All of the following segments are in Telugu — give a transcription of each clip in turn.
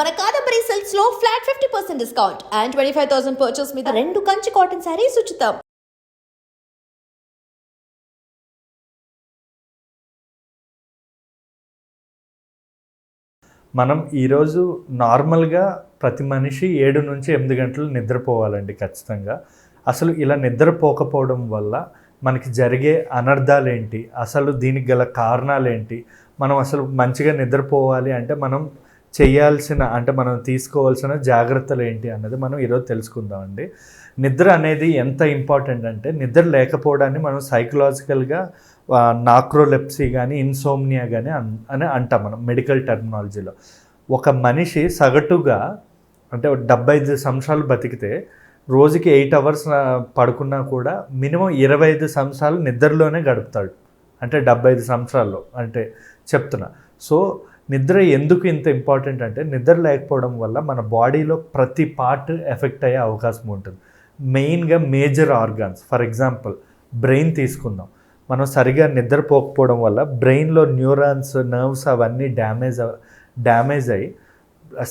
మన Kadambari సెల్స్లో flat fifty percent discount and twenty five thousand purchase మీద రెండు కంచి కాటన్ శారీస్ ఉచితం. మనం ఈరోజు నార్మల్గా ప్రతి మనిషి ఏడు నుంచి ఎనిమిది గంటలు నిద్రపోవాలండి ఖచ్చితంగా. అసలు ఇలా నిద్రపోకపోవడం వల్ల మనకి జరిగే అనర్థాలు ఏంటి అసలు దీనికి గల కారణాలు ఏంటి మనం అసలు మంచిగా నిద్రపోవాలి అంటే మనం చేయాల్సిన అంటే మనం తీసుకోవాల్సిన జాగ్రత్తలు ఏంటి అన్నది మనం ఈరోజు తెలుసుకుందామండి. నిద్ర అనేది ఎంత ఇంపార్టెంట్ అంటే నిద్ర లేకపోవడాన్ని మనం సైకలాజికల్గా నాక్రోలెప్సీ కానీ ఇన్సోమ్నియా కానీ అన్ అని అంటాం మనం మెడికల్ టెర్మినాలజీలో. ఒక మనిషి సగటుగా అంటే డెబ్బై ఐదు సంవత్సరాలు బతికితే రోజుకి ఎయిట్ అవర్స్ పడుకున్నా కూడా మినిమం ఇరవై ఐదు సంవత్సరాలు నిద్రలోనే గడుపుతాడు. అంటే డెబ్బై ఐదు సంవత్సరాల్లో అంటే చెప్తున్నా. సో నిద్ర ఎందుకు ఇంత ఇంపార్టెంట్ అంటే నిద్ర లేకపోవడం వల్ల మన బాడీలో ప్రతి పార్ట్ ఎఫెక్ట్ అయ్యే అవకాశం ఉంటుంది. మెయిన్గా major organs for example brain తీసుకుందాం. మనం సరిగా నిద్రపోకపోవడం వల్ల బ్రెయిన్లో న్యూరాన్స్ నర్వ్స్ అవన్నీ డ్యామేజ్ డ్యామేజ్ అయ్యి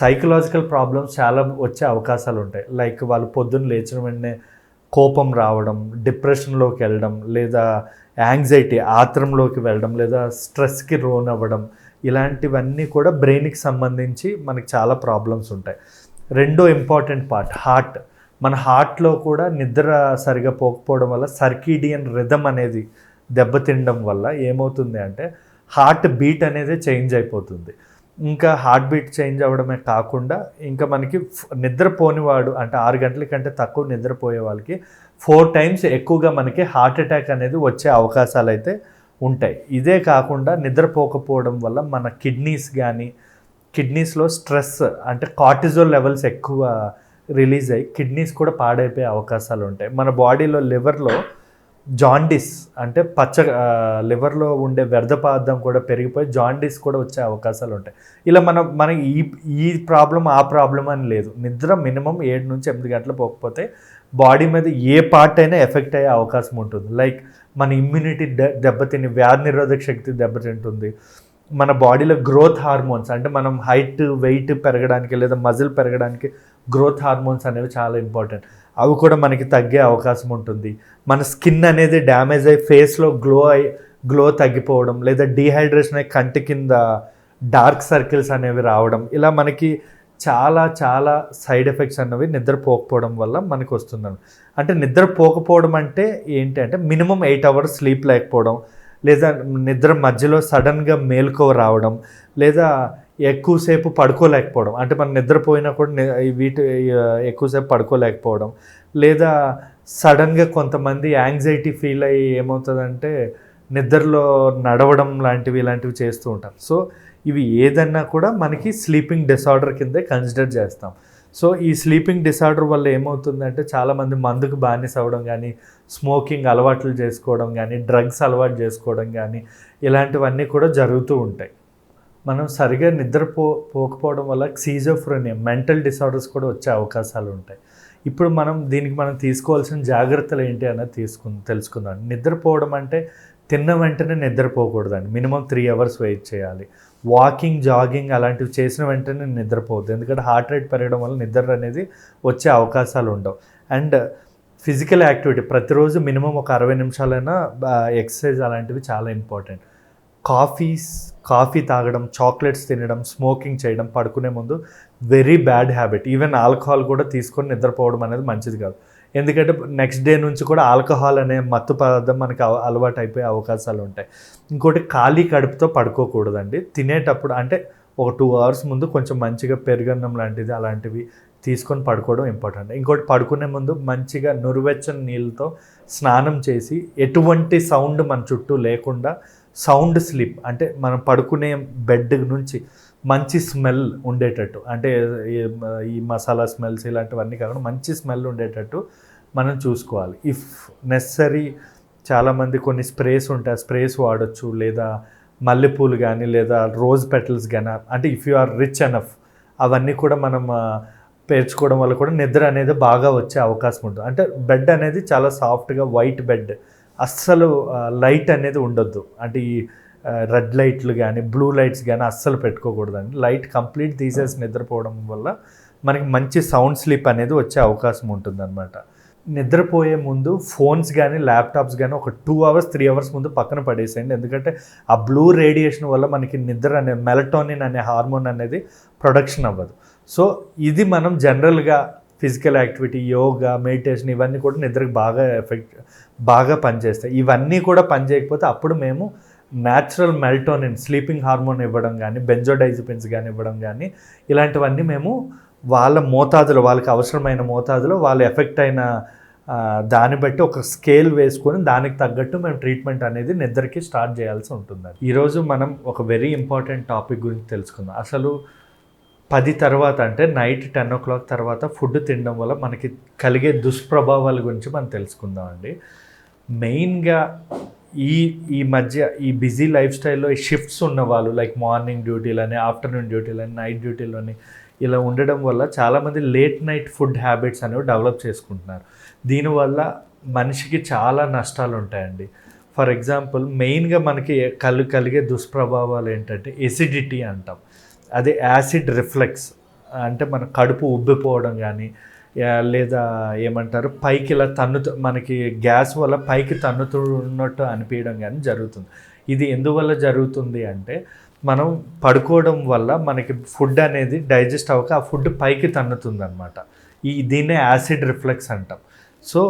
సైకలాజికల్ ప్రాబ్లమ్స్ చాలా వచ్చే అవకాశాలు ఉంటాయి. లైక్ వాళ్ళు పొద్దున్న లేచిన వెంటనే కోపం రావడం డిప్రెషన్లోకి వెళ్ళడం లేదా యాంగ్జైటీ ఆత్రంలోకి వెళ్ళడం లేదా స్ట్రెస్కి రోన్ అవ్వడం ఇలాంటివన్నీ కూడా బ్రెయిన్కి సంబంధించి మనకి చాలా ప్రాబ్లమ్స్ ఉంటాయి. రెండో ఇంపార్టెంట్ పార్ట్ హార్ట్. మన హార్ట్లో కూడా నిద్ర సరిగా పోకపోవడం వల్ల సర్కీడియన్ రిధమ్ అనేది దెబ్బతినడం వల్ల ఏమవుతుంది అంటే హార్ట్ బీట్ అనేది చేంజ్ అయిపోతుంది. ఇంకా హార్ట్ బీట్ చేంజ్ అవ్వడమే కాకుండా ఇంకా మనకి నిద్రపోనివాడు అంటే ఆరు గంటల కంటే తక్కువ నిద్రపోయే వాళ్ళకి ఫోర్ టైమ్స్ ఎక్కువగా మనకి హార్ట్ అటాక్ అనేది వచ్చే అవకాశాలు అయితే ఉంటాయి. ఇదే కాకుండా నిద్రపోకపోవడం వల్ల మన కిడ్నీస్ కానీ కిడ్నీస్లో స్ట్రెస్ అంటే కార్టిజోల్ లెవెల్స్ ఎక్కువ రిలీజ్ అయ్యి కిడ్నీస్ కూడా పాడైపోయే అవకాశాలు ఉంటాయి. మన బాడీలో లివర్లో జాండిస్ అంటే పచ్చ లివర్లో ఉండే వ్యర్థ పదార్థం కూడా పెరిగిపోయి జాండిస్ కూడా వచ్చే అవకాశాలు ఉంటాయి. ఇలా మనం మనకి ఈ ఈ ప్రాబ్లం ఆ ప్రాబ్లం అని లేదు. నిద్ర మినిమం ఏడు నుంచి ఎనిమిది గంటలు పోకపోతే బాడీ మీద ఏ పార్ట్ అయినా ఎఫెక్ట్ అయ్యే అవకాశం ఉంటుంది. లైక్ మన ఇమ్యూనిటీ దె- దెబ్బతిని వ్యాధి నిరోధక శక్తి దెబ్బతింటుంది. మన బాడీలో గ్రోత్ హార్మోన్స్ అంటే మనం హైట్ వెయిట్ పెరగడానికి లేదా మజిల్ పెరగడానికి గ్రోత్ హార్మోన్స్ అనేవి చాలా ఇంపార్టెంట్. అవి కూడా మనకి తగ్గే అవకాశం ఉంటుంది. మన స్కిన్ అనేది డ్యామేజ్ అయ్యి ఫేస్లో గ్లో అయ్యి గ్లో తగ్గిపోవడం లేదా డీహైడ్రేషన్ అయ్యి కంటి కింద డార్క్ సర్కిల్స్ అనేవి రావడం ఇలా మనకి చాలా చాలా సైడ్ ఎఫెక్ట్స్ అన్నవి నిద్రపోకపోవడం వల్ల మనకు వస్తుందని అంటే నిద్రపోకపోవడం అంటే ఏంటి అంటే మినిమం ఎయిట్ అవర్స్ స్లీప్ లేకపోవడం లేదా నిద్ర మధ్యలో సడన్గా మేల్కో రావడం లేదా ఎక్కువసేపు పడుకోలేకపోవడం. అంటే మనం నిద్రపోయినా కూడా వీటి ఎక్కువసేపు పడుకోలేకపోవడం. లేదా సడన్గా కొంతమంది యాంగ్జైటీ ఫీల్ అయ్యి ఏమవుతుందంటే నిద్రలో నడవడం లాంటివి ఇలాంటివి చేస్తూ ఉంటాం సో ఇవి ఏదన్నా కూడా మనకి స్లీపింగ్ డిసార్డర్ కిందే కన్సిడర్ చేస్తాం. సో ఈ స్లీపింగ్ డిసార్డర్ వల్ల ఏమవుతుందంటే చాలామంది మందుకు బానిస అవ్వడం కానీ స్మోకింగ్ అలవాట్లు చేసుకోవడం కానీ డ్రగ్స్ అలవాటు చేసుకోవడం కానీ ఇలాంటివన్నీ కూడా జరుగుతూ ఉంటాయి. మనం సరిగా నిద్రపో పోకపోవడం వల్ల సీజోఫ్రోనియా మెంటల్ డిసార్డర్స్ కూడా వచ్చే అవకాశాలు ఉంటాయి. ఇప్పుడు మనం దీనికి మనం తీసుకోవాల్సిన జాగ్రత్తలు ఏంటి అన్నది తీసుకు తెలుసుకుందాం. నిద్రపోవడం అంటే తిన్న వెంటనే నిద్రపోకూడదండి. మినిమం త్రీ అవర్స్ వెయిట్ చేయాలి. వాకింగ్ జాగింగ్ అలాంటివి చేసిన వెంటనే నిద్రపోవద్దు. ఎందుకంటే హార్ట్ రేట్ పెరగడం వల్ల నిద్ర అనేది వచ్చే అవకాశాలు ఉండవు. అండ్ ఫిజికల్ యాక్టివిటీ ప్రతిరోజు మినిమం ఒక అరవై నిమిషాలైనా ఎక్సర్సైజ్ అలాంటివి చాలా ఇంపార్టెంట్ కాఫీస్ కాఫీ తాగడం చాక్లెట్స్ తినడం స్మోకింగ్ చేయడం పడుకునే ముందు very bad habit. Even alcohol కూడా తీసుకొని నిద్రపోవడం అనేది మంచిది కాదు. ఎందుకంటే నెక్స్ట్ డే నుంచి కూడా ఆల్కహాల్ అనే మత్తు పదార్థం మనకి అవ- అలవాటు అయిపోయే అవకాశాలు ఉంటాయి. ఇంకోటి ఖాళీ కడుపుతో పడుకోకూడదండి. తినేటప్పుడు అంటే ఒక టూ అవర్స్ ముందు కొంచెం మంచిగా పెరుగన్నం లాంటిది అలాంటివి తీసుకొని పడుకోవడం ఇంపార్టెంట్. ఇంకోటి పడుకునే ముందు మంచిగా నురువెచ్చని నీళ్ళతో స్నానం చేసి ఎటువంటి సౌండ్ మన చుట్టూ లేకుండా సౌండ్ స్లీప్ అంటే మనం పడుకునే బెడ్ నుంచి మంచి స్మెల్ ఉండేటట్టు అంటే ఈ- మసాలా స్మెల్స్ ఇలాంటివన్నీ కాకుండా మంచి స్మెల్ ఉండేటట్టు మనం చూసుకోవాలి. ఇఫ్ నెసరీ చాలామంది కొన్ని స్ప్రేస్ ఉంటాయి స్ప్రేస్ వాడచ్చు లేదా మల్లెపూలు కానీ లేదా రోజ్ పెటల్స్ కానీ అంటే if you are rich enough అవన్నీ కూడా మనం పేర్చుకోవడం వల్ల కూడా నిద్ర అనేది బాగా వచ్చే అవకాశం ఉంటుంది. అంటే బెడ్ అనేది చాలా సాఫ్ట్గా వైట్ బెడ్ అస్సలు లైట్ అనేది ఉండొద్దు. అంటే ఈ రెడ్ లైట్లు కానీ బ్లూ లైట్స్ కానీ అస్సలు పెట్టుకోకూడదండి. లైట్ కంప్లీట్ తీసేసి నిద్రపోవడం వల్ల మనకి మంచి సౌండ్ స్లీప్ అనేది వచ్చే అవకాశం ఉంటుందన్నమాట. నిద్రపోయే ముందు ఫోన్స్ కానీ ల్యాప్టాప్స్ కానీ ఒక టూ అవర్స్ త్రీ అవర్స్ ముందు పక్కన పడేసేయండి. ఎందుకంటే ఆ బ్లూ రేడియేషన్ వల్ల మనకి నిద్ర అనే మెలటోనిన్ అనే హార్మోన్ అనేది ప్రొడక్షన్ అవ్వదు. సో ఇది మనం జనరల్గా ఫిజికల్ యాక్టివిటీ యోగా మెడిటేషన్ ఇవన్నీ కూడా నిద్రకు బాగా ఎఫెక్ట్ బాగా పనిచేస్తాయి. ఇవన్నీ కూడా పనిచేయకపోతే అప్పుడు మేము న్యాచురల్ మెల్టోనిన్ స్లీపింగ్ హార్మోన్ ఇవ్వడం కానీ బెంజోడైజిపిన్స్ కానీ ఇవ్వడం కానీ ఇలాంటివన్నీ మేము వాళ్ళ మోతాదులో వాళ్ళకి అవసరమైన మోతాదులో వాళ్ళు ఎఫెక్ట్ అయిన దాన్ని బట్టి ఒక స్కేల్ వేసుకొని దానికి తగ్గట్టు మేము ట్రీట్మెంట్ అనేది నిద్రకి స్టార్ట్ చేయాల్సి ఉంటుంది ఈరోజు మనం ఒక వెరీ ఇంపార్టెంట్ టాపిక్ గురించి తెలుసుకుందాం. అసలు పది తర్వాత అంటే నైట్ టెన్ ఓ క్లాక్ తర్వాత ఫుడ్ తినడం వల్ల మనకి కలిగే దుష్ప్రభావాల గురించి మనం తెలుసుకుందామండి మెయిన్గా ఈ ఈ మధ్య ఈ బిజీ లైఫ్ స్టైల్లో ఈ షిఫ్ట్స్ ఉన్న వాళ్ళు లైక్ మార్నింగ్ డ్యూటీలని ఆఫ్టర్నూన్ డ్యూటీలని నైట్ డ్యూటీలని ఇలా ఉండడం వల్ల చాలామంది లేట్ నైట్ ఫుడ్ హ్యాబిట్స్ అనేవి డెవలప్ చేసుకుంటున్నారు. దీనివల్ల మనిషికి చాలా నష్టాలు ఉంటాయండి. ఫర్ ఎగ్జాంపుల్ మెయిన్గా మనకి కలు కలిగే దుష్ప్రభావాలు ఏంటంటే ఎసిడిటీ అంటాం. అదే యాసిడ్ రిఫ్లెక్స్ అంటే మన కడుపు ఉబ్బిపోవడం కానీ లేదా ఏమంటారు పైకి ఇలా తన్నుతూ మనకి గ్యాస్ వల్ల పైకి తన్నుతున్నట్టు అనిపించడం కానీ జరుగుతుంది. ఇది ఎందువల్ల జరుగుతుంది అంటే మనం పడుకోవడం వల్ల మనకి ఫుడ్ అనేది డైజెస్ట్ అవ్వక ఆ ఫుడ్ పైకి తన్నుతుంది అనమాట ఈ దీన్నే యాసిడ్ రిఫ్లెక్స్ అంటాం. సో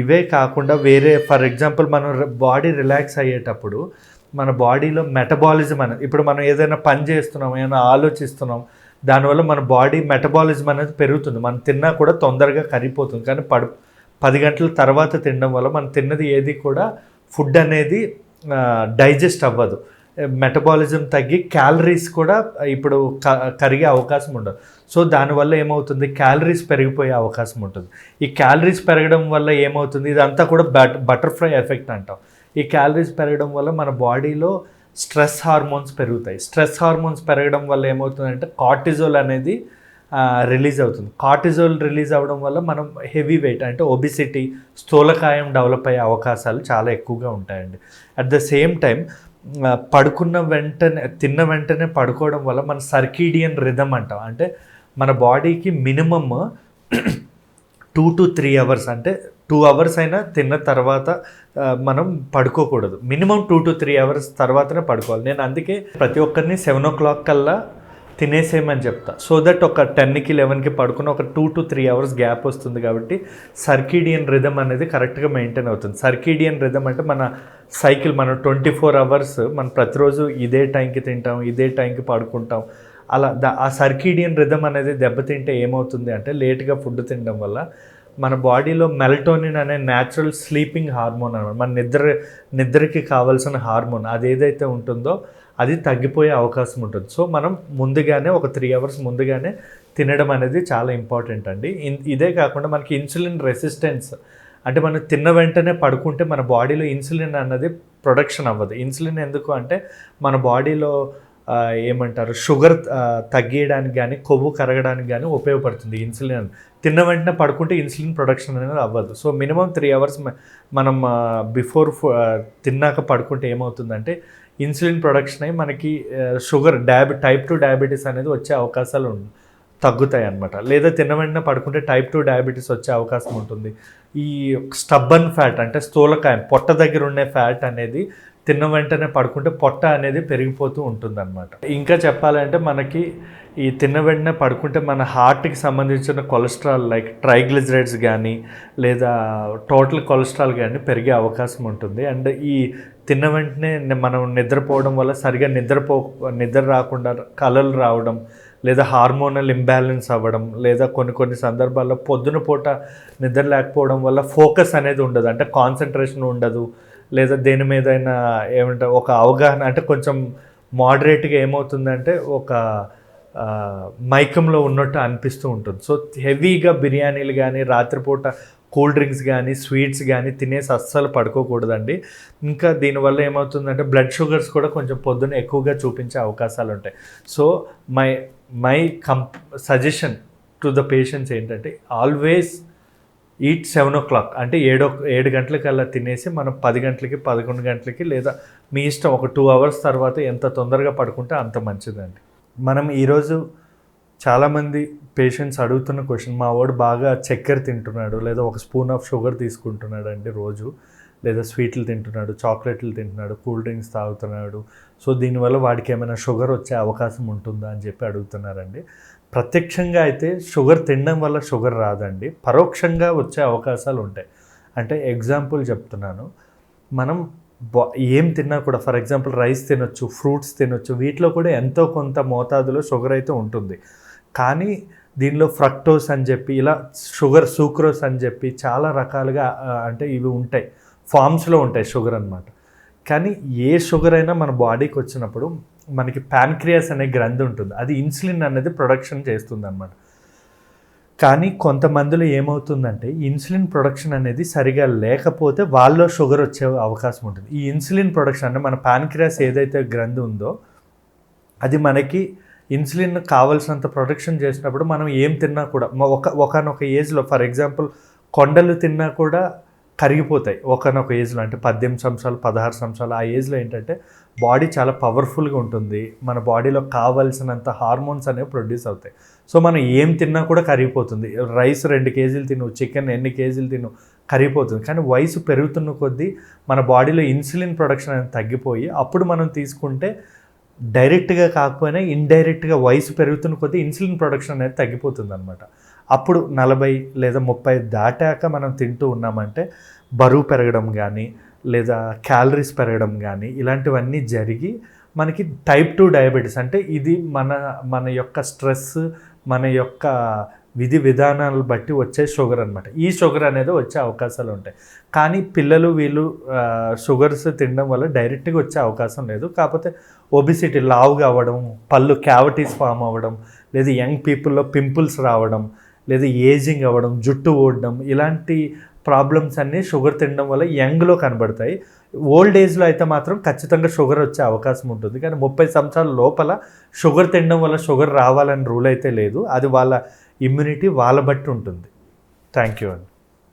ఇవే కాకుండా వేరే ఫర్ ఎగ్జాంపుల్ మనం బాడీ రిలాక్స్ అయ్యేటప్పుడు మన బాడీలో మెటబాలిజం అనేది ఇప్పుడు మనం ఏదైనా పని చేస్తున్నాం ఏదైనా ఆలోచిస్తున్నాం దానివల్ల మన బాడీ మెటబాలిజం అనేది పెరుగుతుంది. మనం తిన్నా కూడా తొందరగా కరిగిపోతుంది. కానీ పడు పది గంటల తర్వాత తినడం వల్ల మనం తిన్నది ఏది కూడా ఫుడ్ అనేది డైజెస్ట్ అవ్వదు. మెటబాలిజం తగ్గి క్యాలరీస్ కూడా ఇప్పుడు క- కరిగే అవకాశం ఉండదు. సో దానివల్ల ఏమవుతుంది? క్యాలరీస్ పెరిగిపోయే అవకాశం ఉంటుంది. ఈ క్యాలరీస్ పెరగడం వల్ల ఏమవుతుంది? ఇదంతా కూడా బట్ బటర్ఫ్లై ఎఫెక్ట్ అంటాం. ఈ క్యాలరీస్ పెరగడం వల్ల మన బాడీలో స్ట్రెస్ హార్మోన్స్ పెరుగుతాయి. స్ట్రెస్ హార్మోన్స్ పెరగడం వల్ల ఏమవుతుందంటే కార్టిజోల్ అనేది రిలీజ్ అవుతుంది. కార్టిజోల్ రిలీజ్ అవ్వడం వల్ల మనం హెవీ వెయిట్ అంటే ఒబిసిటీ స్థూలకాయం డెవలప్ అయ్యే అవకాశాలు చాలా ఎక్కువగా ఉంటాయండి. అట్ ద సేమ్ టైం పడుకున్న వెంటనే తిన్న వెంటనే పడుకోవడం వల్ల మన సర్కీడియన్ రిధమ్ అంటాం. అంటే మన బాడీకి minimum two to three hours అంటే టూ అవర్స్ అయినా తిన్న తర్వాత మనం పడుకోకూడదు. Minimum two to three hours తర్వాతనే పడుకోవాలి. నేను అందుకే ప్రతి ఒక్కరిని సెవెన్ ఓ క్లాక్ కల్లా తినేసేయమని చెప్తా. సో దట్ ఒక టెన్కి లెవెన్కి పడుకుని ఒక two to three hours gap వస్తుంది కాబట్టి సర్కీడియన్ రిధమ్ అనేది కరెక్ట్గా మెయింటైన్ అవుతుంది. సర్కీడియన్ రిధమ్ అంటే మన సైకిల్ మనం ట్వంటీ ఫోర్ అవర్స్ మనం ప్రతిరోజు ఇదే టైంకి తింటాం ఇదే టైంకి పడుకుంటాం అలా దా ఆ సర్కీడియన్ రిధమ్ అనేది దెబ్బతింటే ఏమవుతుంది అంటే లేట్గా ఫుడ్ తినడం వల్ల మన బాడీలో మెలటోనిన్ అనే న్యాచురల్ స్లీపింగ్ హార్మోన్ అనమాట మన నిద్ర నిద్రకి కావాల్సిన హార్మోన్ అది ఏదైతే ఉంటుందో అది తగ్గిపోయే అవకాశం ఉంటుంది. సో మనం ముందుగానే ఒక త్రీ అవర్స్ ముందుగానే తినడం అనేది చాలా ఇంపార్టెంట్ అండి. ఇదే కాకుండా మనకి ఇన్సులిన్ రెసిస్టెన్స్ అంటే మనం తిన్న వెంటనే పడుకుంటే మన బాడీలో ఇన్సులిన్ అన్నది ప్రొడక్షన్ అవ్వదు. ఇన్సులిన్ ఎందుకు అంటే మన బాడీలో ఏమంటారు షుగర్ ఆ, తగ్గియడానికి కానీ కొవ్వు కరగడానికి కానీ ఉపయోగపడుతుంది ఇన్సులిన్ తిన్న వెంటనే పడుకుంటే ఇన్సులిన్ ప్రొడక్షన్ అనేది అవ్వదు. సో మినిమం త్రీ అవర్స్ మనం బిఫోర్ తిన్నాక పడుకుంటే ఏమవుతుందంటే ఇన్సులిన్ ప్రొడక్షన్ అయ్యి మనకి షుగర్ డయాబె టైప్ టూ డయాబెటీస్ అనేది వచ్చే అవకాశాలు తగ్గుతాయి అన్నమాట. లేదా తిన్న వెంటనే పడుకుంటే టైప్ టూ డయాబెటీస్ వచ్చే అవకాశం ఉంటుంది. ఈ స్టబ్బన్ ఫ్యాట్ అంటే స్థూలకాయం పొట్ట దగ్గర ఉండే ఫ్యాట్ అనేది తిన్న వెంటనే పడుకుంటే పొట్ట అనేది పెరిగిపోతూ ఉంటుందన్నమాట. ఇంకా చెప్పాలంటే మనకి ఈ తిన్న వెంటనే పడుకుంటే మన హార్ట్కి సంబంధించిన కొలెస్ట్రాల్ లైక్ ట్రైగ్లిజరైడ్స్ కానీ లేదా టోటల్ కొలెస్ట్రాల్ కానీ పెరిగే అవకాశం ఉంటుంది. అండ్ ఈ తిన్న వెంటనే మనం నిద్రపోవడం వల్ల సరిగా నిద్రపో నిద్ర రాకుండా కలలు రావడం లేదా హార్మోనల్ ఇంబ్యాలెన్స్ అవ్వడం లేదా కొన్ని కొన్ని సందర్భాల్లో పొద్దున పూట నిద్ర లేకపోవడం వల్ల ఫోకస్ అనేది ఉండదు. అంటే కాన్సన్ట్రేషన్ ఉండదు. లేదా దేని మీదైనా ఏమంటే ఒక అవగాహన అంటే కొంచెం మోడరేట్గా ఏమవుతుందంటే ఒక మైకంలో ఉన్నట్టు అనిపిస్తూ ఉంటుంది. సో హెవీగా బిర్యానీలు కానీ రాత్రిపూట కూల్ డ్రింక్స్ కానీ స్వీట్స్ కానీ తినేసి అస్సలు పడుకోకూడదండి. ఇంకా దీనివల్ల ఏమవుతుందంటే బ్లడ్ షుగర్స్ కూడా కొంచెం పొద్దున్న ఎక్కువగా చూపించే అవకాశాలు ఉంటాయి. సో మై మై కంప్ సజెషన్ టు ద పేషెంట్స్ ఏంటంటే always eat seven o'clock అంటే ఏడో ఏడు గంటలకల్లా తినేసి మనం పది గంటలకి పదకొండు గంటలకి లేదా మీ ఇష్టం ఒక టూ అవర్స్ తర్వాత ఎంత తొందరగా పడుకుంటే అంత మంచిదండి. మనం ఈరోజు చాలామంది పేషెంట్స్ అడుగుతున్న క్వశ్చన్ మా వాడు బాగా చక్కెర తింటున్నాడు లేదా ఒక స్పూన్ ఆఫ్ షుగర్ తీసుకుంటున్నాడు అండి రోజు లేదా స్వీట్లు తింటున్నాడు చాక్లెట్లు తింటున్నాడు కూల్ డ్రింక్స్ తాగుతున్నాడు. సో దీనివల్ల వాడికి ఏమైనా షుగర్ వచ్చే అవకాశం ఉంటుందా అని చెప్పి అడుగుతున్నారండి. ప్రత్యక్షంగా అయితే షుగర్ తినడం వల్ల షుగర్ రాదండి. పరోక్షంగా వచ్చే అవకాశాలు ఉంటాయి. అంటే ఎగ్జాంపుల్ చెప్తున్నాను. మనం ఏం తిన్నా కూడా ఫర్ ఎగ్జాంపుల్ రైస్ తినొచ్చు ఫ్రూట్స్ తినొచ్చు వీటిలో కూడా ఎంతో కొంత మోతాదులో షుగర్ అయితే ఉంటుంది. కానీ దీనిలో ఫ్రక్టోస్ అని చెప్పి ఇలా షుగర్ సూక్రోస్ అని చెప్పి చాలా రకాలుగా అంటే ఇవి ఉంటాయి. ఫామ్స్లో ఉంటాయి షుగర్ అన్నమాట. కానీ ఏ షుగర్ అయినా మన బాడీకి వచ్చినప్పుడు మనకి ప్యాన్క్రియాస్ అనే గ్రంథి ఉంటుంది. అది ఇన్సులిన్ అనేది ప్రొడక్షన్ చేస్తుంది అనమాట కానీ కొంతమందిలో ఏమవుతుందంటే ఇన్సులిన్ ప్రొడక్షన్ అనేది సరిగా లేకపోతే వాళ్ళలో షుగర్ వచ్చే అవకాశం ఉంటుంది. ఈ ఇన్సులిన్ ప్రొడక్షన్ అంటే మన ప్యాన్క్రియాస్ ఏదైతే గ్రంథి ఉందో అది మనకి ఇన్సులిన్ కావాల్సినంత ప్రొడక్షన్ చేసినప్పుడు మనం ఏం తిన్నా కూడా ఒక ఒకనొక ఏజ్లో ఫర్ ఎగ్జాంపుల్ కొండలు తిన్నా కూడా కరిగిపోతాయి. ఒకనొక ఏజ్లో అంటే పద్దెనిమిది సంవత్సరాలు పదహారు సంవత్సరాలు ఆ ఏజ్లో ఏంటంటే బాడీ చాలా పవర్ఫుల్గా ఉంటుంది. మన బాడీలో కావాల్సినంత హార్మోన్స్ అనేవి ప్రొడ్యూస్ అవుతాయి. సో మనం ఏం తిన్నా కూడా కరిగిపోతుంది. రైస్ రెండు కేజీలు తిను చికెన్ ఎన్ని కేజీలు తిను కరిగిపోతుంది. కానీ వయసు పెరుగుతున్న కొద్దీ మన బాడీలో ఇన్సులిన్ ప్రొడక్షన్ అనేది తగ్గిపోయి అప్పుడు మనం తీసుకుంటే డైరెక్ట్గా కాకపోయినా ఇండైరెక్ట్గా వయసు పెరుగుతున్న కొద్దీ ఇన్సులిన్ ప్రొడక్షన్ అనేది తగ్గిపోతుంది అనమాట అప్పుడు నలభై లేదా ముప్పై దాటాక మనం తింటూ ఉన్నామంటే బరువు పెరగడం కానీ లేదా క్యాలరీస్ పెరగడం కానీ ఇలాంటివన్నీ జరిగి మనకి టైప్ టూ డయాబెటీస్ అంటే ఇది మన మన యొక్క స్ట్రెస్ మన యొక్క విధి విధానాలు బట్టి వచ్చే షుగర్ అనమాట ఈ షుగర్ అనేది వచ్చే అవకాశాలు ఉంటాయి. కానీ పిల్లలు వీళ్ళు షుగర్స్ తినడం వల్ల డైరెక్ట్గా వచ్చే అవకాశం లేదు. కాకపోతే ఒబిసిటీ లావుగా అవ్వడం పళ్ళు క్యావిటీస్ ఫామ్ అవ్వడం లేదా యంగ్ పీపుల్లో పింపుల్స్ రావడం లేదా ఏజింగ్ అవ్వడం జుట్టు ఓడడం ఇలాంటి ప్రాబ్లమ్స్ అన్నీ షుగర్ తినడం వల్ల యంగ్లో కనబడతాయి. ఓల్డ్ ఏజ్లో అయితే మాత్రం ఖచ్చితంగా షుగర్ వచ్చే అవకాశం ఉంటుంది. కానీ ముప్పై సంవత్సరాల లోపల షుగర్ తినడం వల్ల షుగర్ రావాలని రూల్ అయితే లేదు. అది వాళ్ళ ఇమ్యూనిటీ వాళ్ళ బట్టి ఉంటుంది. థ్యాంక్ యూ అండి.